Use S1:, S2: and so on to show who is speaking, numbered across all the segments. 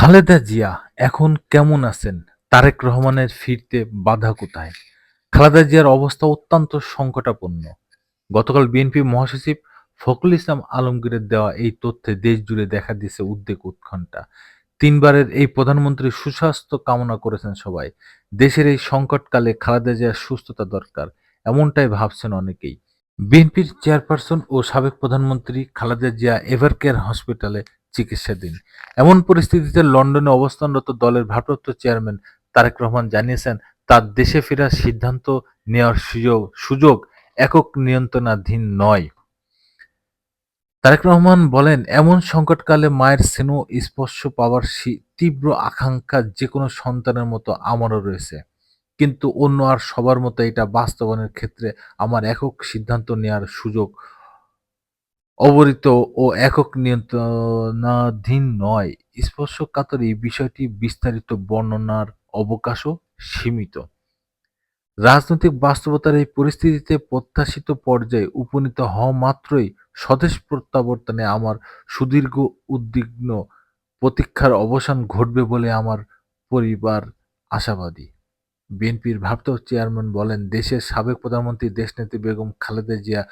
S1: খালেদা জিয়া এখন কেমন আছেন? তারেক রহমানের ফিরতে বাধা কোথায়? খালেদা জিয়ার অবস্থা অত্যন্ত সংকটাপন্ন। গতকাল বিএনপি মহাসচিব ফখরুল ইসলাম আলমগীরের দেওয়া এই তথ্যে দেশ জুড়ে দেখা দিয়েছে উদ্বেগ উৎকণ্ঠা। তিনবারের এই প্রধানমন্ত্রীর সুস্বাস্থ্য কামনা করেছেন সবাই। দেশের এই সংকটকালে খালেদা জিয়ার সুস্থতা দরকার, এমনটাই ভাবছেন অনেকেই। বিএনপির চেয়ারপারসন ও সাবেক প্রধানমন্ত্রী খালেদা জিয়া এভারকেয়ার হসপিটালে চিকিৎসাধীন এমন পরিস্থিতিতে লন্ডনে অবস্থানরত দলের ভারপ্রাপ্ত চেয়ারম্যান তারেক রহমান জানিয়েছেন, তার দেশে ফেরার সিদ্ধান্ত নেওয়ার সুযোগ সুযোগ একক নিয়ন্ত্রণাধীন নয়। তারেক রহমান বলেন, এমন সংকটকালে মায়ের স্নেহ স্পর্শ পাওয়ার তীব্র আকাঙ্ক্ষা যে কোনো সন্তানের মতো আমারও রয়েছে। কিন্তু অন্য আর সবার মতো এটা বাস্তবায়নের ক্ষেত্রে আমার একক সিদ্ধান্ত নেওয়ার সুযোগ অবরিত ও একক নিয়ন্ত্রণাধীন নয়। স্পর্শকাতর এই বিষয়টি বিস্তারিত বর্ণনার অবকাশও সীমিত। রাজনৈতিক বাস্তবতার এই পরিস্থিতিতে প্রত্যাশিত পর্যায়ে উপনীত হওয়া মাত্রই স্বদেশ প্রত্যাবর্তনে আমার সুদীর্ঘ উদ্বিগ্ন প্রতীক্ষার অবসান ঘটবে বলে আমার পরিবার আশাবাদী। বিএনপির ভারপ্রাপ্ত চেয়ারম্যান বলেন, দেশের সাবেক প্রধানমন্ত্রী দেশনেত্রী বেগম খালেদা জিয়া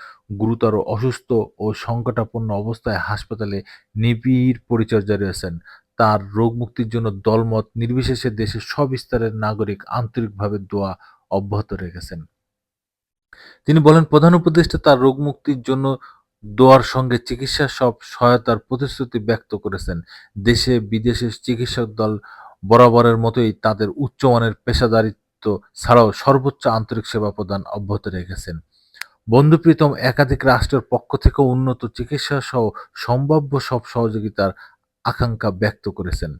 S1: গুরুতর অসুস্থ ও সংকটাপন্ন অবস্থায় হাসপাতালে নিবিড় পরিচর্যা রয়েছেন। তার রোগ মুক্তির জন্য দলমত নির্বিশেষে দেশের সব স্তরের নাগরিক আন্তরিকভাবে দোয়া অব্যাহত রেখেছেন। তিনি বলেন, প্রধান উপদেষ্টা তার রোগ মুক্তির জন্য দোয়ার সঙ্গে চিকিৎসা সব সহায়তার প্রতিশ্রুতি ব্যক্ত করেছেন। দেশে বিদেশের চিকিৎসক দল বরাবরের মতোই তাদের উচ্চমানের পেশাদারিত্ব ছাড়াও সর্বোচ্চ আন্তরিক সেবা প্রদান অব্যাহত রেখেছেন। বন্ধুপ্রীতম একাধিক রাষ্ট্রের পক্ষ থেকে উন্নত চিকিৎসা সহ সম্ভাব্য সব সহযোগিতার আকাঙ্ক্ষা ব্যক্ত করেছেন।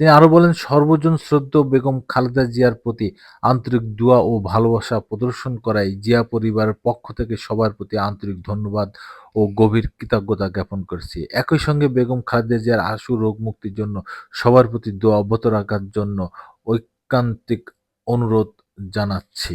S1: তিনি আরও বলেন, সর্বজন শ্রদ্ধেয় বেগম খালেদা জিয়ার প্রতি আন্তরিক দোয়া ও ভালোবাসা প্রদর্শন করায় জিয়া পরিবারের পক্ষ থেকে সবার প্রতি আন্তরিক ধন্যবাদ ও গভীর কৃতজ্ঞতা জ্ঞাপন করছি। একই সঙ্গে বেগম খালেদা জিয়ার আশু রোগ মুক্তির জন্য সবার প্রতি দোয়া অব্যাহত রাখার জন্য ঐকান্তিক অনুরোধ জানাচ্ছি।